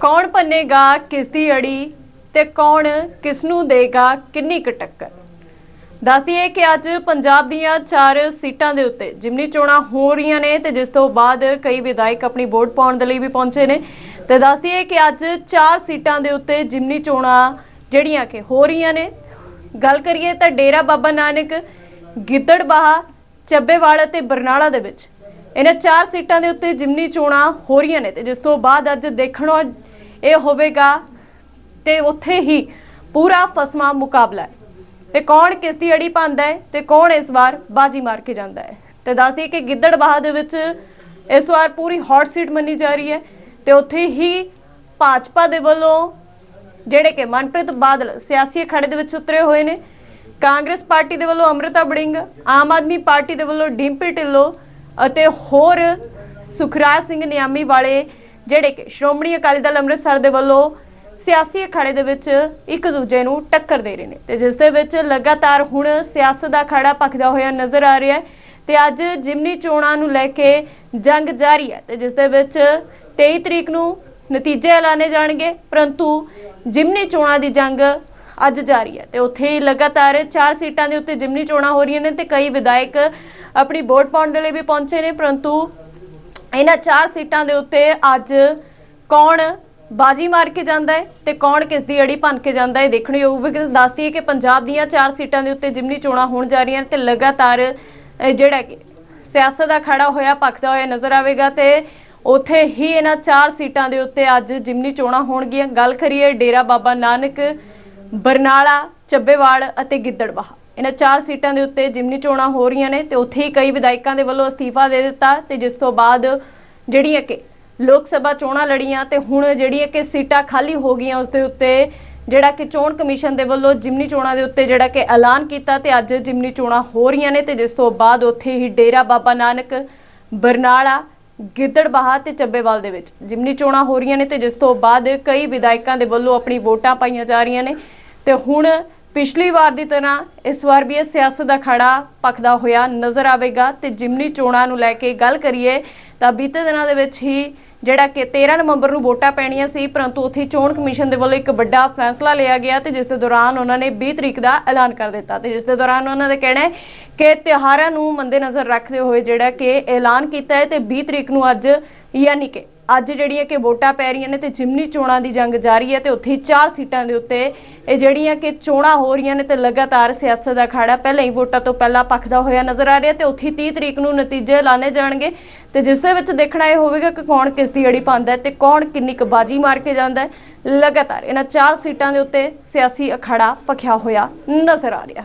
ਕੌਣ ਭੰਨੇਗਾ ਕਿਸ ਦੀ ਅੜੀ ਤੇ ਕੌਣ ਕਿਸ ਨੂੰ ਦੇਗਾ, ਕਿੰਨੀ ਕੁ ਟੱਕਰ? ਦੱਸਦੀਏ ਕਿ ਅੱਜ ਪੰਜਾਬ ਦੀਆਂ ਚਾਰ ਸੀਟਾਂ ਦੇ ਉੱਤੇ ਜਿਮਨੀ ਚੋਣਾਂ ਹੋ ਰਹੀਆਂ ਨੇ ਤੇ ਜਿਸ ਤੋਂ ਬਾਅਦ ਕਈ ਵਿਧਾਇਕ ਆਪਣੀ ਵੋਟ ਪਾਉਣ ਦੇ ਲਈ ਵੀ ਪਹੁੰਚੇ ਨੇ। ਤੇ ਦੱਸਦੀਏ ਕਿ ਅੱਜ ਚਾਰ ਸੀਟਾਂ ਦੇ ਉੱਤੇ ਜਿਮਨੀ ਚੋਣਾਂ ਜਿਹੜੀਆਂ ਕਿ ਹੋ ਰਹੀਆਂ ਨੇ। ਗੱਲ ਕਰੀਏ ਤਾਂ ਡੇਰਾ ਬਾਬਾ ਨਾਨਕ ਗਿੱਦੜਬਾਹਾ ਚੱਬੇਵਾਲ ਅਤੇ ਬਰਨਾਲਾ ਦੇ ਵਿੱਚ। ਇਹਨਾਂ ਚਾਰ ਸੀਟਾਂ ਦੇ ਉੱਤੇ ਜਿਮਨੀ ਚੋਣਾਂ ਹੋ ਰਹੀਆਂ ਨੇ ਤੇ ਜਿਸ ਤੋਂ ਬਾਅਦ ਅੱਜ ਦੇਖਣੋ ਇਹ ਹੋਵੇਗਾ ਤੇ ਉੱਥੇ ਹੀ ਪੂਰਾ ਫਸਮਾ ਮੁਕਾਬਲਾ ਹੈ। ਤੇ ਕੌਣ ਕਿਸ ਦੀ ਅੜੀ ਪਾਉਂਦਾ ਹੈ ਤੇ ਕੌਣ ਇਸ ਵਾਰ ਬਾਜੀ ਮਾਰ ਕੇ ਜਾਂਦਾ ਹੈ। ਤੇ ਦੱਸਦੀ ਕਿ ਗਿੱਦੜਬਾਹ ਦੇ ਵਿੱਚ ਇਸ ਵਾਰ ਪੂਰੀ ਹੌਟ ਸੀਟ ਮੰਨੀ ਜਾ ਰਹੀ ਹੈ ਤੇ ਉੱਥੇ ਹੀ ਭਾਜਪਾ ਦੇ ਵੱਲੋਂ ਜਿਹੜੇ ਕਿ ਮਨਪ੍ਰੀਤ ਬਾਦਲ ਸਿਆਸੀ ਅਖਾੜੇ ਦੇ ਵਿੱਚ ਉਤਰੇ ਹੋਏ ਨੇ, ਕਾਂਗਰਸ ਪਾਰਟੀ ਦੇ ਵੱਲੋਂ ਅੰਮ੍ਰਿਤਾ ਬੜਿੰਗ, ਆਮ ਆਦਮੀ ਪਾਰਟੀ ਦੇ ਵੱਲੋਂ ਡਿੰਪੀ ਢਿੱਲੋਂ ਅਤੇ ਹੋਰ ਸੁਖਰਾਜ ਸਿੰਘ ਨਿਆਮੀ ਵਾਲੇ ਜਿਹੜੇ ਕਿ ਸ਼੍ਰੋਮਣੀ ਅਕਾਲੀ ਦਲ ਅੰਮ੍ਰਿਤਸਰ ਦੇ ਵੱਲੋਂ ਸਿਆਸੀ ਅਖਾੜੇ ਦੇ ਵਿੱਚ ਇੱਕ ਦੂਜੇ ਨੂੰ ਟੱਕਰ ਦੇ ਰਹੇ ਨੇ। ਤੇ ਜਿਸ ਦੇ ਵਿੱਚ ਲਗਾਤਾਰ ਹੁਣ ਸਿਆਸਤ ਦਾ ਅਖਾੜਾ ਭਖਦਾ ਹੋਇਆ ਨਜ਼ਰ ਆ ਰਿਹਾ ਹੈ ਤੇ ਅੱਜ ਜਿਮਨੀ ਚੋਣਾਂ ਨੂੰ ਲੈ ਕੇ ਜੰਗ ਜਾਰੀ ਹੈ ਤੇ ਜਿਸ ਦੇ ਵਿੱਚ 23 ਤਰੀਕ ਨੂੰ ਨਤੀਜੇ ਐਲਾਨੇ ਜਾਣਗੇ, ਪਰੰਤੂ ਜਿਮਨੀ ਚੋਣਾਂ ਦੀ ਜੰਗ ਅੱਜ ਜਾਰੀ ਹੈ ਤੇ ਉੱਥੇ ਹੀ ਲਗਾਤਾਰ ਚਾਰ ਸੀਟਾਂ ਦੇ ਉੱਤੇ ਜਿਮਨੀ ਚੋਣਾਂ ਹੋ ਰਹੀਆਂ ਨੇ ਤੇ ਕਈ ਵਿਧਾਇਕ ਆਪਣੀ ਵੋਟ ਪਾਉਣ ਦੇ ਲਈ ਵੀ ਪਹੁੰਚੇ ਨੇ, ਪਰੰਤੂ ਇਹਨਾਂ ਚਾਰ ਸੀਟਾਂ ਦੇ ਉੱਤੇ ਅੱਜ ਕੌਣ ਬਾਜੀ ਮਾਰ ਕੇ ਜਾਂਦਾ ਹੈ ਤੇ ਕੌਣ ਕਿਸ ਦੀ ਅੜੀ ਭੰਨ ਕੇ ਜਾਂਦਾ ਹੈ ਦੇਖਣੀ ਯੋਗ ਵੀ ਦੱਸਦੀ ਹੈ ਕਿ ਪੰਜਾਬ ਦੀਆਂ ਚਾਰ ਸੀਟਾਂ ਦੇ ਉੱਤੇ ਜਿਮਨੀ ਚੋਣਾਂ ਹੋਣ ਜਾ ਰਹੀਆਂ ਨੇ ਤੇ ਲਗਾਤਾਰ ਜਿਹੜਾ ਸਿਆਸਤ ਦਾ ਖੜਾ ਹੋਇਆ, ਭਖਦਾ ਹੋਇਆ ਨਜ਼ਰ ਆਵੇਗਾ ਤੇ ਉੱਥੇ ਹੀ ਇਹਨਾਂ ਚਾਰ ਸੀਟਾਂ ਦੇ ਉੱਤੇ ਅੱਜ ਜਿਮਨੀ ਚੋਣਾਂ ਹੋਣਗੀਆਂ। ਗੱਲ ਕਰੀਏ ਡੇਰਾ ਬਾਬਾ ਨਾਨਕ, ਬਰਨਾਲਾ ਚੱਬੇਵਾਲ ਅਤੇ ਗਿੱਦੜਬਾਹਾ। ਇਹਨਾਂ ਚਾਰ ਸੀਟਾਂ ਦੇ ਉੱਤੇ ਜਿਮਨੀ ਚੋਣਾਂ ਹੋ ਰਹੀਆਂ ਨੇ ਤੇ ਉੱਥੇ ਹੀ ਕਈ ਵਿਧਾਇਕਾਂ ਦੇ ਵੱਲੋਂ ਅਸਤੀਫਾ ਦੇ ਦਿੱਤਾ ਤੇ ਜਿਸ ਤੋਂ ਬਾਅਦ ਜਿਹੜੀਆਂ ਕਿ ਲੋਕ ਸਭਾ ਚੋਣਾਂ ਲੜੀਆਂ ਤੇ ਹੁਣ ਜਿਹੜੀਆਂ ਕਿ ਸੀਟਾਂ ਖਾਲੀ ਹੋ ਗਈਆਂ ਉਸ ਦੇ ਉੱਤੇ ਜਿਹੜਾ ਕਿ ਚੋਣ ਕਮਿਸ਼ਨ ਦੇ ਵੱਲੋਂ ਜਿਮਨੀ ਚੋਣਾਂ ਦੇ ਉੱਤੇ ਜਿਹੜਾ ਕਿ ਐਲਾਨ ਕੀਤਾ ਤੇ ਅੱਜ ਜਿਮਨੀ ਚੋਣਾਂ ਹੋ ਰਹੀਆਂ ਨੇ ਤੇ ਜਿਸ ਤੋਂ ਬਾਅਦ ਉੱਥੇ ਹੀ ਡੇਰਾ ਬਾਬਾ ਨਾਨਕ, ਬਰਨਾਲਾ, ਗਿੱਦੜਬਾਹਾ ਤੇ ਚੱਬੇਵਾਲ ਦੇ ਵਿੱਚ ਜਿਮਨੀ ਚੋਣਾਂ ਹੋ ਰਹੀਆਂ ਨੇ ਤੇ ਜਿਸ ਤੋਂ ਬਾਅਦ ਕਈ ਵਿਧਾਇਕਾਂ ਦੇ ਵੱਲੋਂ ਆਪਣੀ ਵੋਟਾਂ ਪਾਈਆਂ ਜਾ ਰਹੀਆਂ ਨੇ ਤੇ ਹੁਣ ਪਿਛਲੀ ਵਾਰ ਦੀ ਤਰ੍ਹਾਂ ਇਸ ਵਾਰ ਵੀ ਇਹ ਸਿਆਸਤ ਦਾ ਖੜਾ ਪਖਦਾ ਹੋਇਆ ਨਜ਼ਰ ਆਵੇਗਾ ਤੇ ਜਿਮਨੀ ਚੋਣਾਂ ਨੂੰ ਲੈ ਕੇ ਗੱਲ ਕਰੀਏ ਤਾਂ ਬੀਤੇ ਦਿਨਾਂ ਦੇ ਵਿੱਚ ਹੀ ਜਿਹੜਾ ਕਿ 13 ਨਵੰਬਰ ਨੂੰ ਵੋਟਾਂ ਪੈਣੀਆਂ ਸੀ, ਪਰੰਤੂ ਉੱਥੇ ਚੋਣ ਕਮਿਸ਼ਨ ਦੇ ਵੱਲੋਂ ਇੱਕ ਵੱਡਾ ਫੈਸਲਾ ਲਿਆ ਗਿਆ ਤੇ ਜਿਸ ਦੇ ਦੌਰਾਨ ਉਹਨਾਂ ਨੇ 20 ਤਰੀਕ ਦਾ ਐਲਾਨ ਕਰ ਦਿੱਤਾ ਤੇ ਜਿਸ ਦੇ ਦੌਰਾਨ ਉਹਨਾਂ ਦਾ ਕਹਿਣਾ ਹੈ ਕਿ ਤਿਉਹਾਰਾਂ ਨੂੰ ਮੰਦੇਨਜ਼ਰ ਰੱਖਦੇ ਹੋਏ ਜਿਹੜਾ ਕਿ ਐਲਾਨ ਕੀਤਾ ਹੈ ਤੇ 20 ਤਰੀਕ ਨੂੰ ਅੱਜ ਯਾਨੀ ਕਿ ਅੱਜ ਜਿਹੜੀਆਂ ਕਿ ਵੋਟਾਂ ਪੈ ਰਹੀਆਂ ਨੇ ਤੇ ਜਿਮਨੀ ਚੋਣਾਂ ਦੀ ਜੰਗ ਜਾਰੀ ਹੈ ਤੇ ਉੱਥੇ ਹੀ ਚਾਰ ਸੀਟਾਂ ਦੇ ਉੱਤੇ ਇਹ ਜਿਹੜੀਆਂ ਕਿ ਚੋਣਾਂ ਹੋ ਰਹੀਆਂ ਨੇ ਤੇ ਲਗਾਤਾਰ ਸਿਆਸਤ ਦਾ ਖਾੜਾ ਪਹਿਲਾਂ ਹੀ ਵੋਟਾਂ ਤੋਂ ਪਹਿਲਾਂ ਪੱਕਦਾ ਹੋਇਆ ਨਜ਼ਰ ਆ ਰਿਹਾ ਤੇ ਉੱਥੇ ਹੀ 30 ਤਰੀਕ ਨੂੰ ਨਤੀਜੇ ਐਲਾਨੇ ਜਾਣਗੇ। ਤੇ ਜਿਸ ਦੇ ਵਿੱਚ ਦੇਖਣਾ ਇਹ ਹੋਵੇਗਾ ਕਿ ਕੌਣ ਕਿਸ ਦੀ ਅੜੀ ਪਾਉਂਦਾ ਹੈ ਤੇ ਕੌਣ ਕਿੰਨੀ ਕੁ ਬਾਜੀ ਮਾਰ ਕੇ ਜਾਂਦਾ ਹੈ। ਲਗਾਤਾਰ ਇਹਨਾਂ ਚਾਰ ਸੀਟਾਂ ਦੇ ਉੱਤੇ ਸਿਆਸੀ ਅਖਾੜਾ ਭਖਿਆ ਹੋਇਆ ਨਜ਼ਰ ਆ ਰਿਹਾ।